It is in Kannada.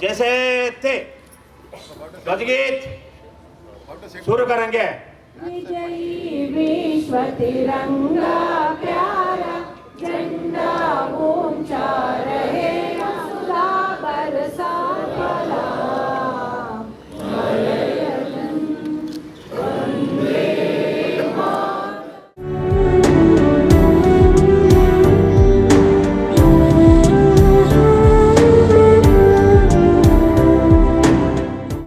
जैसे थे गजगीत शुरू करेंगे विजयी विश्व तिरंगा